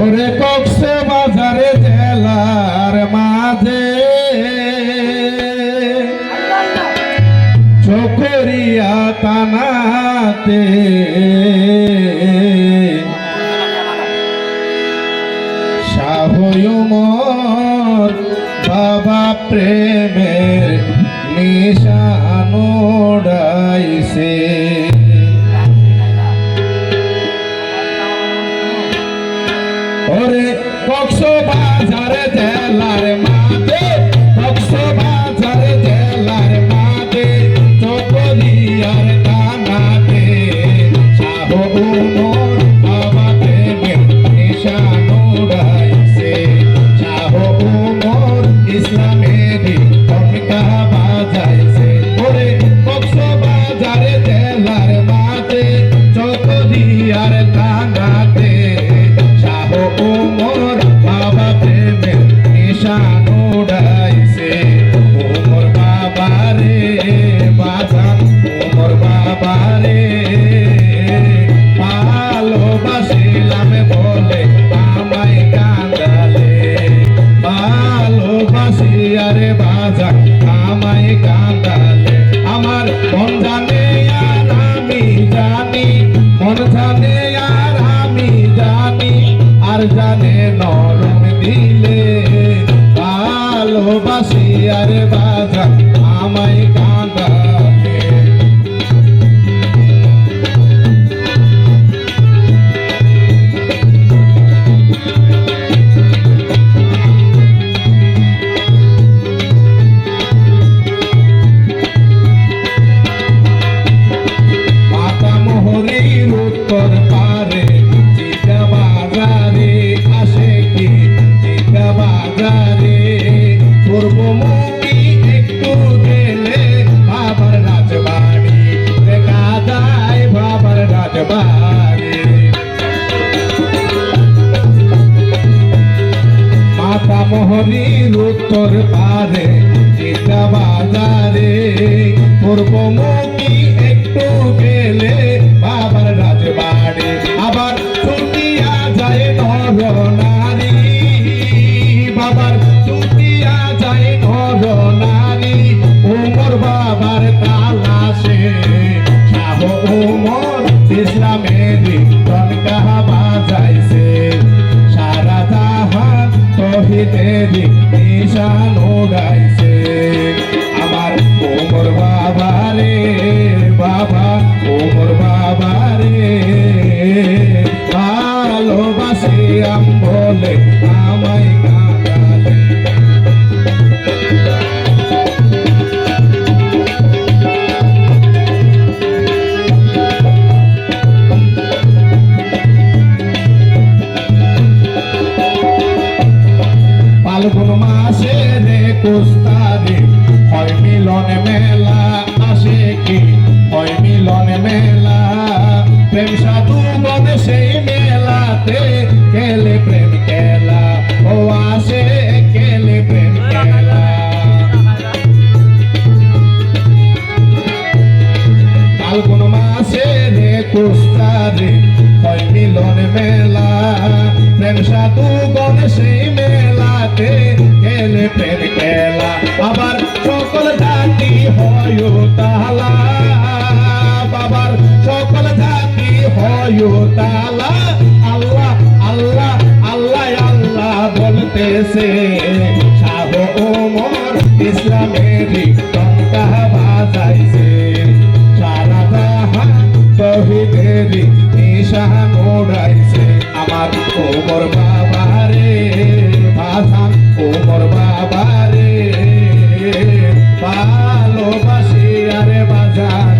ওরে কক্সে বাজারে জেলার মাঝে। চকরিয়া তানাতে বাজারে আমার মন জানে আর আমি জানি মন জানে মোহরির উত্তর পারে চিতা বাজারে। পূর্বমুখী একটু গেলে de মাসে রে কুস্তারে হয় মিলন মেলা আসে কি? হয় মেলা। প্রেম সাধু বনে সেই মেলাতে খেলে প্রেম ও আসে খেলে প্রেম খেলা। ফাল্গুন মাসে রে কুস্তারে হয় মিলন মেলা। প্রেম সাধু গণ সেই মেলাতে খেলে প্রেম খেলা, আবার সকল জাতি হয় তালা। বাবার সকল জাতি হয় তালা। আল্লাহ আল্লাহ আল্লাহ আল্লাহ বলতেছে, শাহ ওমর ইসলামেরই টঙ্কা বাজাইছে। সারা জাহান নিশান আমার ওমর বাবা ভালোবাসি আরে বাজান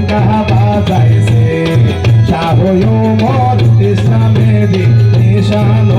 কহা বাজাইছে শাহ মর ইসলামের নিশান